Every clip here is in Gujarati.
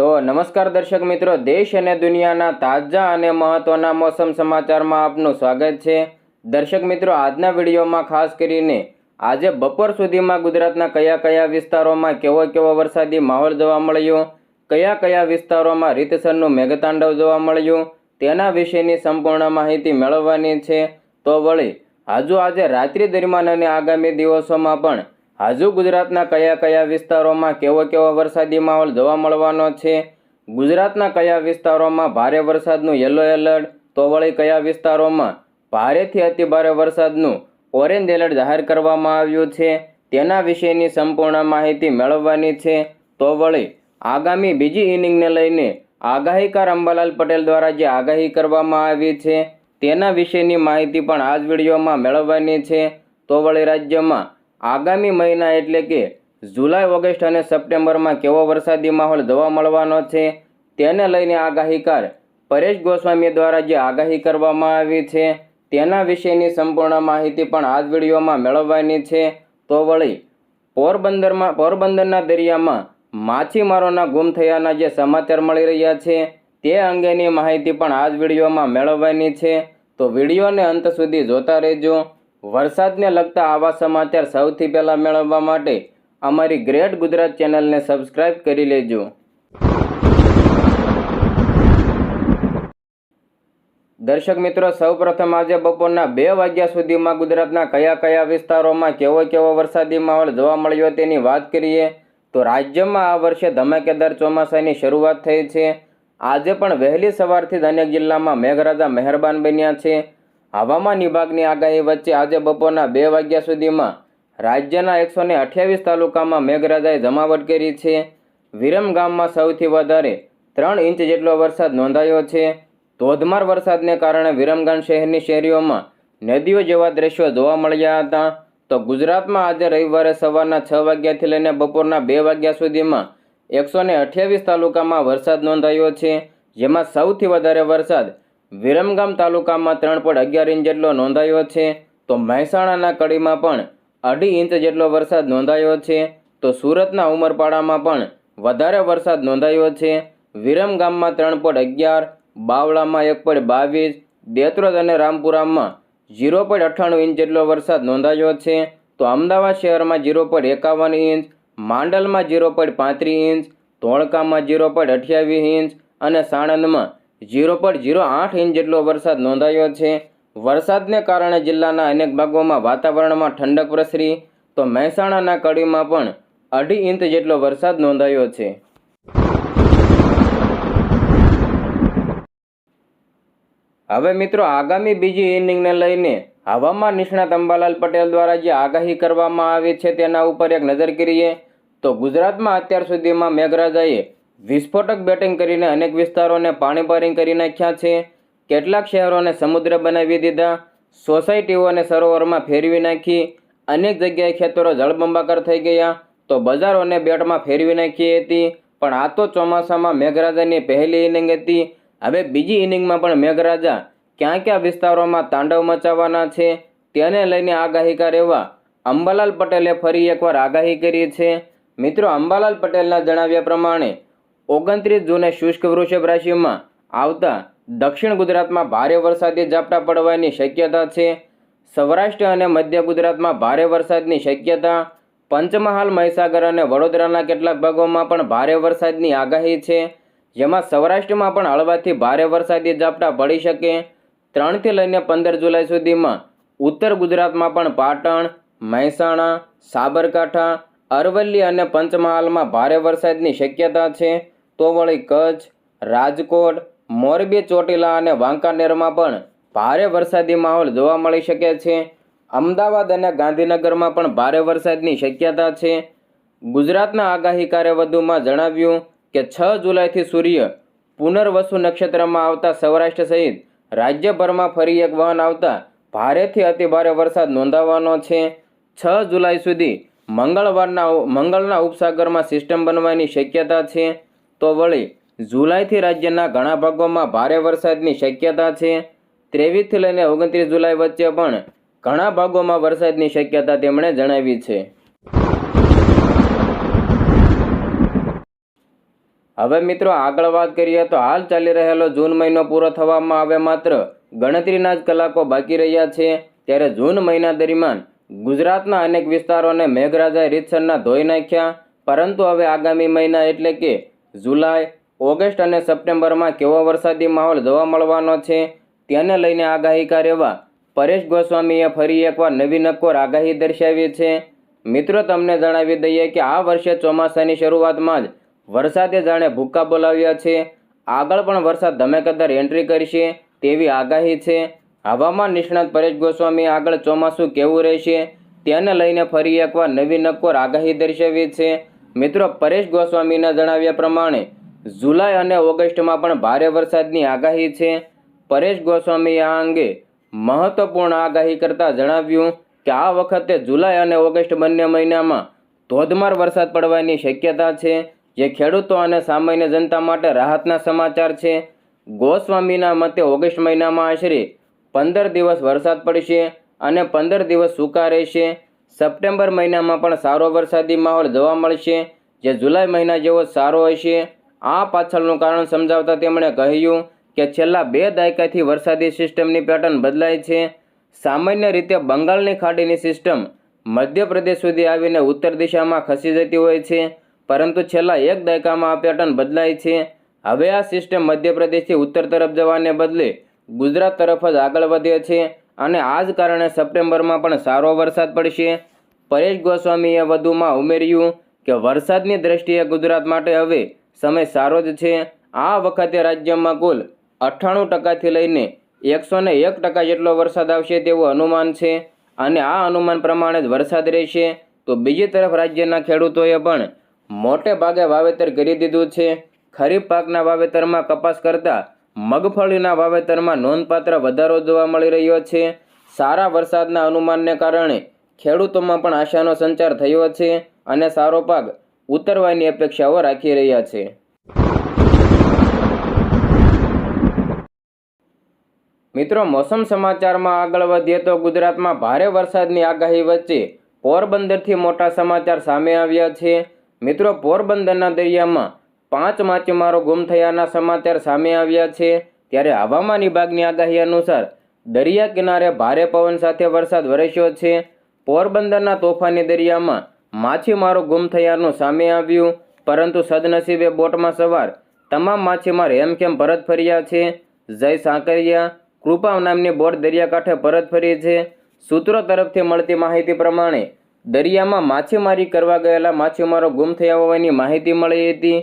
તો નમસ્કાર દર્શક મિત્રો, દેશ અને દુનિયાના તાજા અને મહત્વના મોસમ સમાચારમાં આપનું સ્વાગત છે. દર્શક મિત્રો, આજના વિડીયોમાં ખાસ કરીને આજે બપોર સુધીમાં ગુજરાતના કયા કયા વિસ્તારોમાં કેવો કેવો વરસાદી માહોલ જોવા મળ્યો, કયા કયા વિસ્તારોમાં રીતસરનું મેઘતાંડવ જોવા મળ્યું, તેના વિશેની સંપૂર્ણ માહિતી મેળવવાની છે. તો વળી હજુ આજે રાત્રિ દરમિયાન અને આગામી દિવસોમાં પણ હજુ ગુજરાતના કયા કયા વિસ્તારોમાં કેવો કેવો વરસાદી માહોલ જોવા મળવાનો છે? ગુજરાતના કયા વિસ્તારોમાં ભારે વરસાદનું યલો એલર્ટ? તો વળી કયા વિસ્તારોમાં ભારેથી અતિભારે વરસાદનું ઓરેન્જ એલર્ટ જાહેર કરવામાં આવ્યું છે? તેના વિશેની સંપૂર્ણ માહિતી મેળવવાની છે. તો વળી આગામી બીજી ઇનિંગને લઈને આગાહીકાર અંબાલાલ પટેલ દ્વારા જે આગાહી કરવામાં આવી છે, તેના વિશેની માહિતી પણ આ જ વિડીયોમાં મેળવવાની છે. તો વળી રાજ્યમાં આગામી મહિના એટલે કે જુલાઈ, ઓગસ્ટ અને સપ્ટેમ્બરમાં કેવો વરસાદી માહોલ જોવા મળવાનો છે, તેને લઈને આગાહીકાર પરેશ ગોસ્વામી દ્વારા જે આગાહી કરવામાં આવી છે, તેના વિશેની સંપૂર્ણ માહિતી પણ આ જ વિડીયોમાં મેળવવાની છે. તો વળી, પોરબંદરમાં, પોરબંદરના દરિયામાં માછીમારોના ગુમ થયાના જે સમાચાર મળી રહ્યા છે, તે અંગેની માહિતી પણ આ જ વિડીયોમાં મેળવવાની છે. તો વિડીયોને અંત સુધી જોતા રહેજો. વરસાદને લગતા આવા સમાચાર સૌથી પહેલાં મેળવવા માટે અમારી ગ્રેટ ગુજરાત ચેનલને સબસ્ક્રાઇબ કરી લેજો. દર્શક મિત્રો, સૌપ્રથમ આજે બપોરના બે વાગ્યા સુધીમાં ગુજરાતના કયા કયા વિસ્તારોમાં કેવો કેવો વરસાદી માહોલ જોવા મળ્યો તેની વાત કરીએ તો રાજ્યમાં આ વર્ષે ધમાકેદાર ચોમાસાની શરૂઆત થઈ છે. આજે પણ વહેલી સવારથી જ અનેક જિલ્લામાં મેઘરાજા મહેરબાન બન્યા છે. હવામાન વિભાગની આગાહી વચ્ચે આજે બપોરના બે વાગ્યા સુધીમાં રાજ્યના એકસો ને અઠ્યાવીસ તાલુકામાં મેઘરાજાએ જમાવટ કરી છે. વિરમ ગામમાં સૌથી વધારે ત્રણ ઇંચ જેટલો વરસાદ નોંધાયો છે. ધોધમાર વરસાદને કારણે વિરમગામ શહેરની શેરીઓમાં નદીઓ જેવા દ્રશ્યો જોવા મળ્યા હતા. તો ગુજરાતમાં આજે રવિવારે સવારના છ વાગ્યાથી લઈને બપોરના બે વાગ્યા સુધીમાં એકસો ને અઠ્યાવીસ તાલુકામાં વરસાદ નોંધાયો છે. જેમાં સૌથી વધારે વરસાદ વિરમગામ તાલુકામાં ત્રણ પોઈન્ટ અગિયાર ઇંચ જેટલો નોંધાયો છે. તો મહેસાણાના કડીમાં પણ અઢી ઇંચ જેટલો વરસાદ નોંધાયો છે. તો સુરતના ઉમરપાડામાં પણ વધારે વરસાદ નોંધાયો છે. વિરમગામમાં ત્રણ પોઈન્ટ અગિયાર, બાવળામાં એક પોઈન્ટ બાવીસ, દેત્રોદ અને રામપુરામાં ઝીરો પોઈન્ટ અઠ્ઠાણું ઇંચ જેટલો વરસાદ નોંધાયો છે. તો અમદાવાદ શહેરમાં ઝીરો પોઈન્ટ એકાવન ઇંચ, માંડલમાં ઝીરો પોઈન્ટ પાંત્રીસ ઇંચ, ધોળકામાં ઝીરો પોઈન્ટ અઠ્યાવીસ ઇંચ અને સાણંદમાં ઝીરો પોઈન્ટ ઝીરો આઠ ઇંચ જેટલો વરસાદ નોંધાયો છે. વરસાદને કારણે જિલ્લાના અનેક ભાગોમાં વાતાવરણમાં ઠંડક પ્રસરી. તો મહેસાણાના કડીમાં પણ અઢી ઇંચ જેટલો વરસાદ નોંધાયો છે. હવે મિત્રો આગામી બીજી ઇનિંગને લઈને હવામાન નિષ્ણાત અંબાલાલ પટેલ દ્વારા જે આગાહી કરવામાં આવી છે તેના ઉપર એક નજર કરીએ. તો ગુજરાતમાં અત્યાર સુધીમાં મેઘરાજાએ વિસ્ફોટક બેટિંગ કરીને અનેક વિસ્તારોને પાણીપારી કરી નાખ્યા છે. કેટલાક શહેરોને સમુદ્ર બનાવી દીધા. સોસાયટીઓને સરોવરમાં ફેરવી નાખી. અનેક જગ્યાએ ખેતરો જળબંબાકાર થઈ ગયા. તો બજારોને બેટમાં ફેરવી નાખી હતી. પણ આ તો ચોમાસામાં મેઘરાજાની પહેલી ઇનિંગ હતી. હવે બીજી ઇનિંગમાં પણ મેઘરાજા ક્યાં ક્યાં વિસ્તારોમાં તાંડવ મચાવવાના છે, તેને લઈને આગાહીકાર એવા અંબાલાલ પટેલે ફરી એકવાર આગાહી કરી છે. મિત્રો, અંબાલાલ પટેલના જણાવ્યા પ્રમાણે ઓગણત્રીસ જૂને શુષ્ક વૃષભ રાશિમાં આવતા દક્ષિણ ગુજરાતમાં ભારે વરસાદી ઝાપટા પડવાની શક્યતા છે. સૌરાષ્ટ્ર અને મધ્ય ગુજરાતમાં ભારે વરસાદની શક્યતા. પંચમહાલ, મહીસાગર અને વડોદરાના કેટલાક ભાગોમાં પણ ભારે વરસાદની આગાહી છે. જેમાં સૌરાષ્ટ્રમાં પણ હળવાથી ભારે વરસાદી ઝાપટા પડી શકે. ત્રણથી લઈને પંદર જુલાઈ સુધીમાં ઉત્તર ગુજરાતમાં પણ પાટણ, મહેસાણા, સાબરકાંઠા, અરવલ્લી અને પંચમહાલમાં ભારે વરસાદની શક્યતા છે. તો વળી કચ્છ, રાજકોટ, મોરબી, ચોટીલા અને વાંકાનેરમાં પણ ભારે વરસાદી માહોલ જોવા મળી શકે છે. અમદાવાદ અને ગાંધીનગરમાં પણ ભારે વરસાદની શક્યતા છે. ગુજરાતના આગાહીકારે વધુમાં જણાવ્યું કે છ જુલાઈથી સૂર્ય પુનર્વસુ નક્ષત્રમાં આવતા સૌરાષ્ટ્ર સહિત રાજ્યભરમાં ફરી એક વહન આવતા ભારેથી અતિભારે વરસાદ નોંધાવાનો છે. છ જુલાઈ સુધી મંગળવારના મંગળના ઉપસાગરમાં સિસ્ટમ બનવાની શક્યતા છે. તો વળી જુલાઈથી રાજ્યના ઘણા ભાગોમાં ભારે વરસાદની શક્યતા છે. ત્રેવીસથી લઈને ઓગણત્રીસ જુલાઈ વચ્ચે પણ ઘણા ભાગોમાં વરસાદની શક્યતા તેમણે જણાવી છે. હવે મિત્રો આગળ વાત કરીએ તો હાલ ચાલી રહેલો જૂન મહિનો પૂરો થવામાં આવે માત્ર ગણતરીના જ કલાકો બાકી રહ્યા છે. ત્યારે જૂન મહિના દરમિયાન ગુજરાતના અનેક વિસ્તારોને મેઘરાજાએ રીતસરના ધોઈ નાખ્યા. પરંતુ હવે આગામી મહિના એટલે કે જુલાઈ, ઓગસ્ટ અને સપ્ટેમ્બરમાં કેવો વરસાદી માહોલ જોવા મળવાનો છે તેને લઈને આગાહીકાર એવા પરેશ ગોસ્વામીએ ફરી એકવાર નવી નક્કોર આગાહી દર્શાવી છે. મિત્રો, તમને જણાવી દઈએ કે આ વર્ષે ચોમાસાની શરૂઆતમાં જ વરસાદે જાણે ભૂક્કા બોલાવ્યા છે. આગળ પણ વરસાદ ધમેકદાર એન્ટ્રી કરશે તેવી આગાહી છે. હવામાન નિષ્ણાત પરેશ ગોસ્વામી આગળ ચોમાસું કેવું રહેશે તેને લઈને ફરી એકવાર નવી નક્કોર આગાહી દર્શાવી છે. મિત્રો પરેશ ગોસ્વામીના જણાવ્યા પ્રમાણે, જુલાઈ અને ઓગસ્ટમાં પણ ભારે વરસાદની આગાહી છે. પરેશ ગોસ્વામીએ આ અંગે મહત્વપૂર્ણ આગાહી કરતાં જણાવ્યું કે આ વખતે જુલાઈ અને ઓગસ્ટ બંને મહિનામાં ધોધમાર વરસાદ પડવાની શક્યતા છે, જે ખેડૂતો અને સામાન્ય જનતા માટે રાહતના સમાચાર છે. ગોસ્વામીના મતે ઓગસ્ટ મહિનામાં આશરે પંદર દિવસ વરસાદ પડશે અને પંદર દિવસ સૂકા રહેશે. સપ્ટેમ્બર મહિનામાં પણ સારો વરસાદી માહોલ જોવા મળશે, જે જુલાઈ મહિના જેવો સારો હશે. આ પાછળનું કારણ સમજાવતા તેમણે કહ્યું કે છેલ્લા બે દાયકાથી વરસાદી સિસ્ટમની પેટર્ન બદલાય છે. સામાન્ય રીતે બંગાળની ખાડીની સિસ્ટમ મધ્યપ્રદેશ સુધી આવીને ઉત્તર દિશામાં ખસી જતી હોય છે, પરંતુ છેલ્લા એક દાયકામાં આ પેટર્ન બદલાય છે. હવે આ સિસ્ટમ મધ્યપ્રદેશથી ઉત્તર તરફ જવાને બદલે ગુજરાત તરફ જ આગળ વધે છે. અને આ જ કારણે સપ્ટેમ્બરમાં પણ સારો વરસાદ પડશે. પરેશ ગોસ્વામીએ વધુમાં ઉમેર્યું કે વરસાદની દ્રષ્ટિએ ગુજરાત માટે હવે સમય સારો જ છે. આ વખતે રાજ્યમાં કુલ અઠ્ઠાણું ટકાથી લઈને એકસો ને એક ટકા જેટલો વરસાદ આવશે તેવું અનુમાન છે. અને આ અનુમાન પ્રમાણે જ વરસાદ રહેશે. તો બીજી તરફ રાજ્યના ખેડૂતોએ પણ મોટે ભાગે વાવેતર કરી દીધું છે. ખરીફ પાકના વાવેતરમાં કપાસ કરતાં મગફળીના વાવેતરમાં નોંધપાત્ર વધારો જોવા મળી રહ્યો છે. સારા વરસાદના અનુમાનને કારણે ખેડૂતોમાં પણ આશાનો સંચાર થયો છે અને સારો પાક ઉતરવાની અપેક્ષાઓ રાખી રહ્યા છે. મિત્રો, મોસમ સમાચારમાં આગળ વધીએ તો ગુજરાતમાં ભારે વરસાદની આગાહી વચ્ચે પોરબંદરથી મોટા સમાચાર સામે આવ્યા છે. મિત્રો, પોરબંદરના દરિયામાં પાંચ માછીમારો ગુમ થયાના સમાચાર સામે આવ્યા છે. ત્યારે હવામાન વિભાગની આગાહી અનુસાર દરિયા કિનારે ભારે પવન સાથે વરસાદ વરસ્યો છે. પોરબંદરના તોફાની દરિયામાં માછીમારો ગુમ થયાનું સામે આવ્યું. પરંતુ સદનસીબે બોટમાં સવાર તમામ માછીમાર હેમખેમ પરત ફર્યા છે? જય સાંકરિયા કૃપા નામની બોટ દરિયાકાંઠે પરત ફરી છે. સૂત્રો તરફથી મળતી માહિતી પ્રમાણે દરિયામાં માછીમારી કરવા ગયેલા માછીમારો ગુમ થયા હોવાની માહિતી મળી હતી.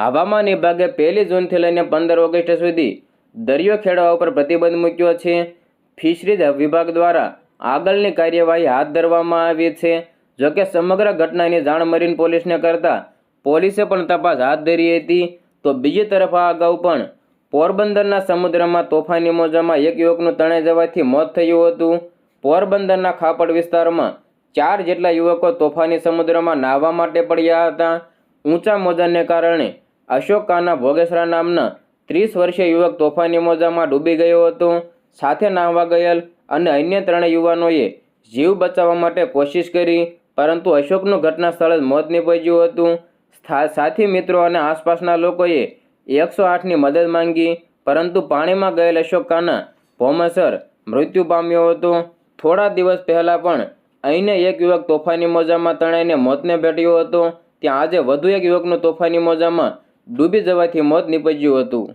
હવામાન વિભાગે પહેલી જૂનથી લઈને પંદર ઓગસ્ટ સુધી દરિયો ખેડવા ઉપર પ્રતિબંધ મૂક્યો છે. ફિશરીઝ વિભાગ દ્વારા આગળની કાર્યવાહી હાથ ધરવામાં આવી છે. જોકે સમગ્ર ઘટનાની જાણ મરીન પોલીસને કરતાં પોલીસે પણ તપાસ હાથ ધરી હતી. તો બીજી તરફ આ અગાઉ પણ પોરબંદરના સમુદ્રમાં તોફાની મોજામાં એક યુવકનું તણાઈ જવાથી મોત થયું હતું. પોરબંદરના ખાપડ વિસ્તારમાં ચાર જેટલા યુવકો તોફાની સમુદ્રમાં નાહવા માટે પડ્યા હતા. ઊંચા મોજાને કારણે અશોક કાના ભોગેસરા નામના ત્રીસ વર્ષીય યુવક તોફાની મોજામાં ડૂબી ગયો હતો. સાથે નાહવા ગયેલ અને અન્ય ત્રણેય યુવાનોએ જીવ બચાવવા માટે કોશિશ કરી, પરંતુ અશોકનું ઘટના સ્થળે મોત નીપજ્યું હતું. સાથી મિત્રો અને આસપાસના લોકોએ એકસો આઠની મદદ માંગી, પરંતુ પાણીમાં ગયેલ અશોક કાના ભૌમસર મૃત્યુ પામ્યો હતો. થોડા દિવસ પહેલાં પણ અહીંને એક યુવક તોફાની મોજામાં તણાઈને મોતને ભેટ્યો હતો. ત્યાં આજે વધુ એક યુવકનું તોફાની મોજામાં ડૂબી જવાથી મોત નીપજ્યું હતું.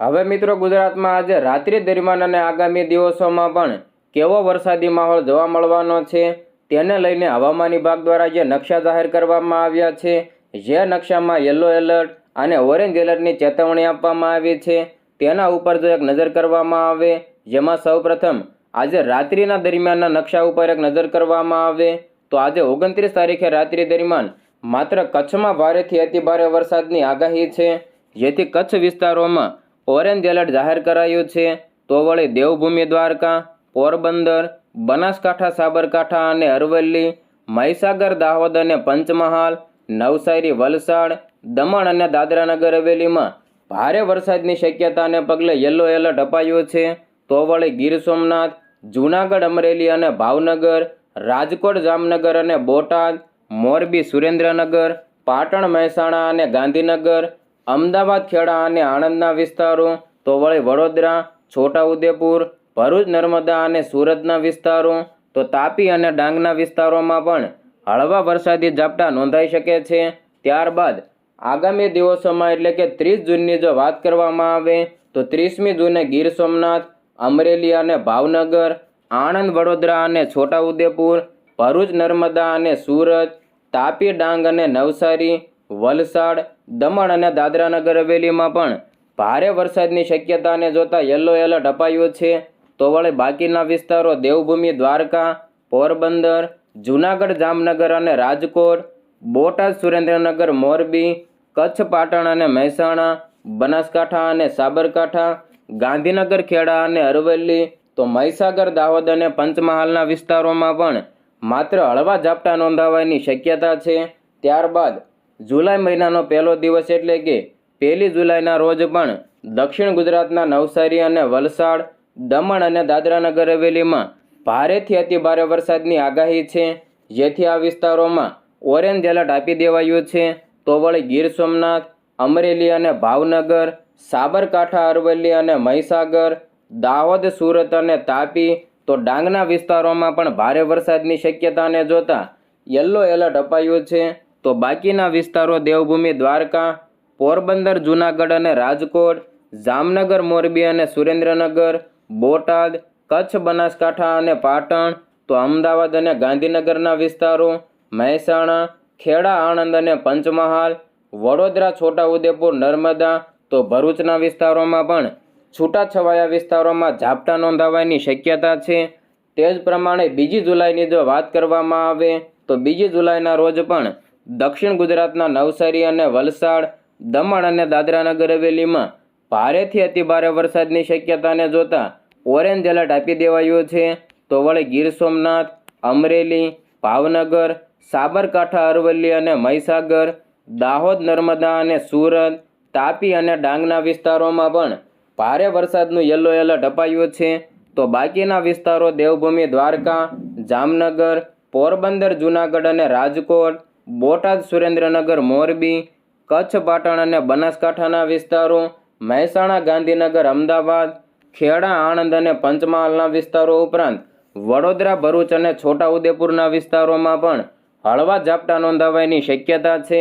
હવે મિત્રો ગુજરાતમાં આજે રાત્રિ દરમિયાન અને આગામી દિવસોમાં પણ કેવો વરસાદી માહોલ જોવા મળવાનો છે, તેને લઈને હવામાન વિભાગ દ્વારા જે નકશા જાહેર કરવામાં આવ્યા છે, જે નકશામાં યલો એલર્ટ અને ઓરેન્જ એલર્ટની ચેતવણી આપવામાં આવી છે, તેના ઉપર જો એક નજર કરવામાં આવે, જેમાં સૌપ્રથમ આજે રાત્રિના દરમિયાનના નકશા ઉપર એક નજર કરવામાં આવે તો આજે ઓગણત્રીસ તારીખે રાત્રિ દરમિયાન માત્ર કચ્છમાં ભારેથી અતિભારે વરસાદની આગાહી છે. જેથી કચ્છ વિસ્તારોમાં ઓરેન્જ એલર્ટ જાહેર કરાયું છે. તો વળી દેવભૂમિ દ્વારકા, પોરબંદર, બનાસકાંઠા, સાબરકાંઠા અને અરવલ્લી, મહીસાગર, દાહોદ અને પંચમહાલ, નવસારી, વલસાડ, દમણ અને દાદરાનગર હવેલીમાં ભારે વરસાદની શક્યતાને પગલે યલો એલર્ટ અપાયું છે. તો વળી ગીર સોમનાથ, જૂનાગઢ, અમરેલી અને ભાવનગર રાજકોટ, જામનગર અને બોટાદ, મોરબી, સુરેન્દ્રનગર, પાટણ, મહેસાણા અને ગાંધીનગર, અમદાવાદ, ખેડા અને આણંદના વિસ્તારો તો વળી વડોદરા, છોટાઉદેપુર, ભરૂચ, નર્મદા અને સુરતના વિસ્તારો, તો તાપી અને ડાંગના વિસ્તારોમાં પણ હળવા વરસાદી ઝાપટા નોંધાઈ શકે છે. ત્યારબાદ આગામી દિવસોમાં એટલે કે ત્રીસ જૂનની જો વાત કરવામાં આવે, તો ત્રીસમી જૂને ગીર સોમનાથ, અમરેલી અને ભાવનગર આણંદ, વડોદરા અને છોટાઉદેપુર, ભરૂચ, નર્મદા અને સુરત, તાપી, ડાંગ અને નવસારી, વલસાડ, દમણ અને દાદરાનગર હવેલીમાં પણ ભારે વરસાદની શક્યતાને જોતા યલો એલર્ટ અપાયો છે. તો વળી બાકીના વિસ્તારો દેવભૂમિ, દ્વારકા, પોરબંદર, જૂનાગઢ, જામનગર અને રાજકોટ, બોટાદ, સુરેન્દ્રનગર, મોરબી, કચ્છ, પાટણ અને મહેસાણા, બનાસકાંઠા અને સાબરકાંઠા, ગાંધીનગર, ખેડા અને અરવલ્લી તો મહીસાગર, દાહોદ અને પંચમહાલના વિસ્તારોમાં પણ માત્ર હળવા ઝાપટા નોંધાવાની શક્યતા છે. ત્યારબાદ જુલાઈ મહિનાનો પહેલો દિવસ એટલે કે પહેલી જુલાઈના રોજ પણ દક્ષિણ ગુજરાતના નવસારી અને વલસાડ, દમણ અને દાદરાનગર હવેલીમાં ભારેથી અતિભારે વરસાદની આગાહી છે. જેથી આ વિસ્તારોમાં ઓરેન્જ એલર્ટ આપી દેવાયું છે. તો વળી ગીર સોમનાથ, અમરેલી અને ભાવનગર, સાબરકાંઠા, અરવલ્લી અને મહીસાગર દાહોદ, સુરત અને તાપી, તો ડાંગના વિસ્તારોમાં પણ ભારે વરસાદની શક્યતાને જોતા યલો એલર્ટ અપાયું છે. તો બાકીના વિસ્તારો દેવભૂમિ, દ્વારકા, પોરબંદર, જૂનાગઢ અને રાજકોટ, જામનગર, મોરબી અને સુરેન્દ્રનગર, બોટાદ, કચ્છ, બનાસકાંઠા અને પાટણ, તો અમદાવાદ અને ગાંધીનગરના વિસ્તારો, મહેસાણા, ખેડા, આણંદ અને પંચમહાલ, વડોદરા, છોટાઉદેપુર, નર્મદા, તો ભરૂચના વિસ્તારોમાં પણ છૂટાછવાયા વિસ્તારોમાં ઝાપટા નોંધાવાની શક્યતા છે. તે જ પ્રમાણે બીજી જુલાઈની જો વાત કરવામાં આવે, તો બીજી જુલાઈના રોજ પણ દક્ષિણ ગુજરાતના નવસારી અને વલસાડ, દમણ અને દાદરાનગર હવેલીમાં ભારેથી અતિભારે વરસાદની શક્યતાને જોતા ઓરેન્જ એલર્ટ આપી દેવાયું છે. તો વળી ગીર સોમનાથ, અમરેલી, ભાવનગર, સાબરકાંઠા, અરવલ્લી અને મહીસાગર, દાહોદ, નર્મદા અને સુરત, તાપી અને ડાંગના વિસ્તારોમાં પણ ભારે વરસાદનું યલો એલર્ટ અપાયું છે. તો બાકીના વિસ્તારો દેવભૂમિ, દ્વારકા, જામનગર, પોરબંદર, જૂનાગઢ અને રાજકોટ, બોટાદ, સુરેન્દ્રનગર, મોરબી, કચ્છ, પાટણ અને બનાસકાંઠાના વિસ્તારો, મહેસાણા, ગાંધીનગર, અમદાવાદ, ખેડા, આણંદ અને પંચમહાલના વિસ્તારો ઉપરાંત વડોદરા, ભરૂચ અને છોટાઉદેપુરના વિસ્તારોમાં પણ હળવા ઝાપટા નોંધાવાની શક્યતા છે.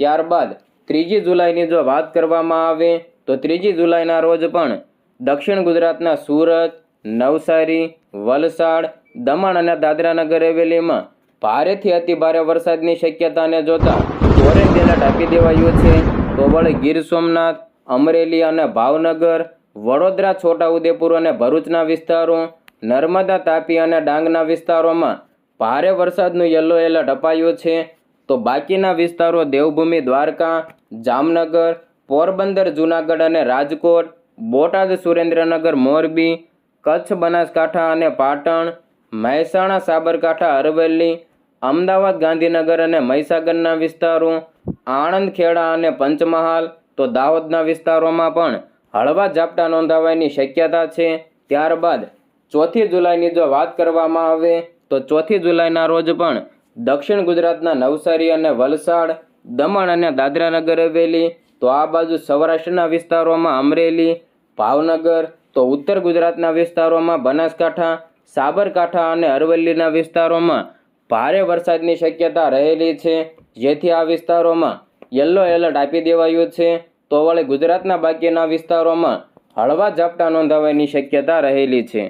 ત્યારબાદ ત્રીજી જુલાઈની જો વાત કરવામાં આવે તો ત્રીજી જુલાઈના રોજ પણ દક્ષિણ ગુજરાતના સુરત, નવસારી, વલસાડ, દમણ અને દાદરાનગર હવેલીમાં ભારેથી અતિભારે વરસાદની શક્યતાને જોતા ઓરેન્જ એલર્ટ આપી દેવાયું છે. તો વળી ગીર સોમનાથ, અમરેલી અને ભાવનગર, વડોદરા, છોટાઉદેપુર અને ભરૂચના વિસ્તારો, નર્મદા, તાપી અને ડાંગના વિસ્તારોમાં ભારે વરસાદનું યલો એલર્ટ અપાયું છે. તો બાકીના વિસ્તારો દેવભૂમિ, દ્વારકા, જામનગર પોરબંદર, જૂનાગઢ અને રાજકોટ, બોટાદ, સુરેન્દ્રનગર, મોરબી, કચ્છ, બનાસકાંઠા અને પાટણ, મહેસાણા, સાબરકાંઠા, અરવલ્લી, અમદાવાદ, ગાંધીનગર અને મહીસાગરના વિસ્તારો આણંદ ખેડા અને પંચમહાલ. તો દાહોદના વિસ્તારોમાં પણ હળવા ઝાપટા નોંધાવાની શક્યતા છે. ત્યારબાદ ચોથી જુલાઈની જો વાત કરવામાં આવે, તો ચોથી જુલાઈના રોજ પણ દક્ષિણ ગુજરાતના નવસારી અને વલસાડ, દમણ અને દાદરાનગર હવેલી તો આ બાજુ સૌરાષ્ટ્રના વિસ્તારોમાં અમરેલી, ભાવનગર, તો ઉત્તર ગુજરાતના વિસ્તારોમાં બનાસકાંઠા, સાબરકાંઠા અને અરવલ્લીના વિસ્તારોમાં ભારે વરસાદની શક્યતા રહેલી છે. જેથી આ વિસ્તારોમાં યલો એલર્ટ આપી દેવાયું છે. તો વળી ગુજરાતના બાકીના વિસ્તારોમાં હળવા ઝાપટા નોંધાવાની શક્યતા રહેલી છે.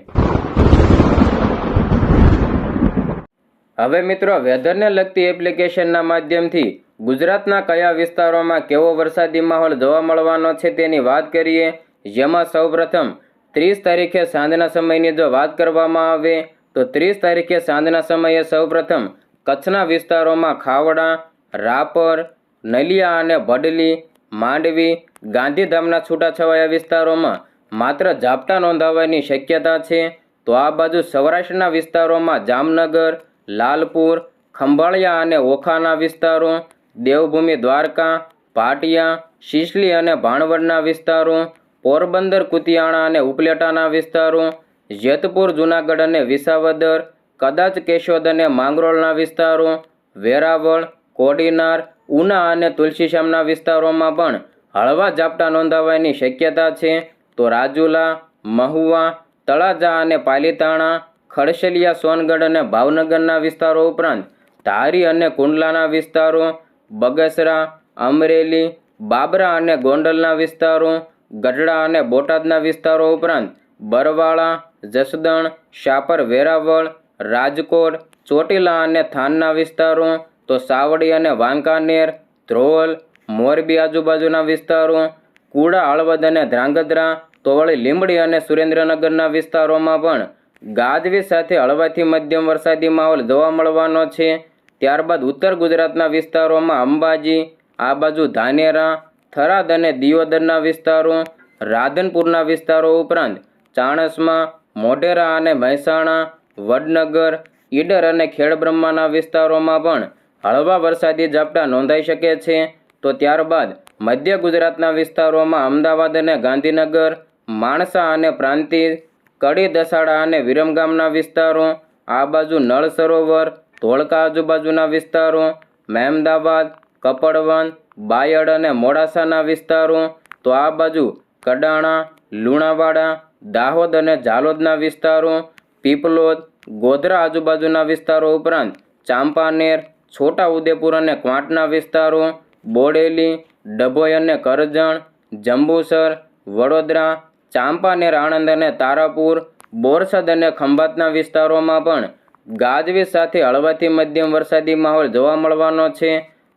હવે મિત્રો વેધરને લગતી એપ્લિકેશનના માધ્યમથી ગુજરાતના કયા વિસ્તારોમાં કેવો વરસાદી માહોલ જોવા મળવાનો છે તેની વાત કરીએ. જેમાં સૌપ્રથમ ત્રીસ તારીખે સાંજના સમયની જો વાત કરવામાં આવે, તો ત્રીસ તારીખે સાંજના સમયે સૌપ્રથમ કચ્છના વિસ્તારોમાં ખાવડા, રાપર, નલિયા અને ભડલી માંડવી, ગાંધીધામના છૂટાછવાયા વિસ્તારોમાં માત્ર ઝાપટા નોંધાવાની શક્યતા છે. તો આ બાજુ સૌરાષ્ટ્રના વિસ્તારોમાં જામનગર, લાલપુર, ખંભાળિયા અને ઓખાના વિસ્તારો દેવભૂમિ, દ્વારકા, ભાટિયા, શિશલી અને ભાણવડના વિસ્તારો, પોરબંદર, કુતિયાણા અને ઉપલેટાના વિસ્તારો, જેતપુર, જૂનાગઢ અને વિસાવદર, કદાચ કેશોદ અને માંગરોળના વિસ્તારો, વેરાવળ, કોડીનાર, ઉના અને તુલસીશ્યામના વિસ્તારોમાં પણ હળવા ઝાપટા નોંધાવાની શક્યતા છે. તો રાજુલા, મહુવા, તળાજા અને પાલીતાણા ખડશેલિયા સોનગઢ અને ભાવનગરના વિસ્તારો ઉપરાંત ધારી અને કુંડલાના વિસ્તારો બગસરા, અમરેલી, બાબરા અને ગોંડલના વિસ્તારો, ગઢડા અને બોટાદના વિસ્તારો ઉપરાંત બરવાળા, જસદણ, શાપર વેરાવળ, રાજકોટ, ચોટીલા અને થાનના વિસ્તારો, તો સાવડી અને વાંકાનેર, ધ્રોલ, મોરબી આજુબાજુના વિસ્તારો, કુડા, હળવદ અને ધ્રાંગધ્રા તો વળી લીંબડી અને સુરેન્દ્રનગરના વિસ્તારોમાં પણ ગાજવી સાથે હળવાથી મધ્યમ વરસાદી માહોલ જોવા મળવાનો છે. ત્યારબાદ ઉત્તર ગુજરાતના વિસ્તારોમાં અંબાજી, આ બાજુ ધાનેરા, થરાદ અને દિયોદરના વિસ્તારો, રાધનપુરના વિસ્તારો ઉપરાંત ચાણસમાં, મોઢેરા અને મહેસાણા, વડનગર, ઈડર અને ખેડબ્રહ્માના વિસ્તારોમાં પણ હળવા વરસાદી ઝાપટા નોંધાઈ શકે છે. તો ત્યારબાદ મધ્ય ગુજરાતના વિસ્તારોમાં અમદાવાદ અને ગાંધીનગર, માણસા અને પ્રાંતિજ, કડી દસાડા અને વિરમગામના વિસ્તારો, આ બાજુ નળ સરોવર ધોળકા આજુબાજુના વિસ્તારો મહેમદાબાદ કપડવન બાયડ અને મોડાસાના વિસ્તારો, તો આ બાજુ કડાણા, લુણાવાડા, દાહોદ અને ઝાલોદના વિસ્તારો, પીપલોદ, ગોધરા આજુબાજુના વિસ્તારો ઉપરાંત ચાંપાનેર છોટા ઉદેપુર અને ક્વાંટના વિસ્તારો, બોડેલી, ડભોઈ અને કરજણ, જંબુસર, વડોદરા, ચાંપાનેર, આણંદ અને તારાપુર, બોરસદ અને ખંભાતના વિસ્તારોમાં પણ ગાજવીજ સાથે હળવાથી મધ્યમ વરસાદી માહોલ જોવા મળવાનો છે.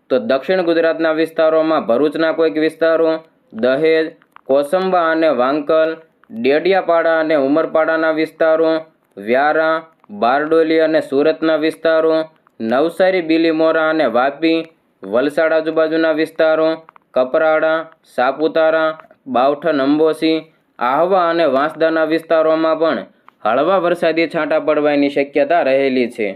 તો દક્ષિણ ગુજરાતના વિસ્તારોમાં ભરૂચના કોઈક વિસ્તારો, દહેજ, કોસંબા અને વાંકલ, ડેડિયાપાડા અને ઉમરપાડાના વિસ્તારો, વ્યારા, બારડોલી અને સુરતના વિસ્તારો, નવસારી, બિલીમોરા અને વાપી, વલસાડ આજુબાજુના વિસ્તારો, કપરાડા, સાપુતારા બાવઠન અંબોસી આહવા અને વાંસદાના વિસ્તારોમાં પણ હળવા વરસાદી છાંટા પડવાની શક્યતા રહેલી છે.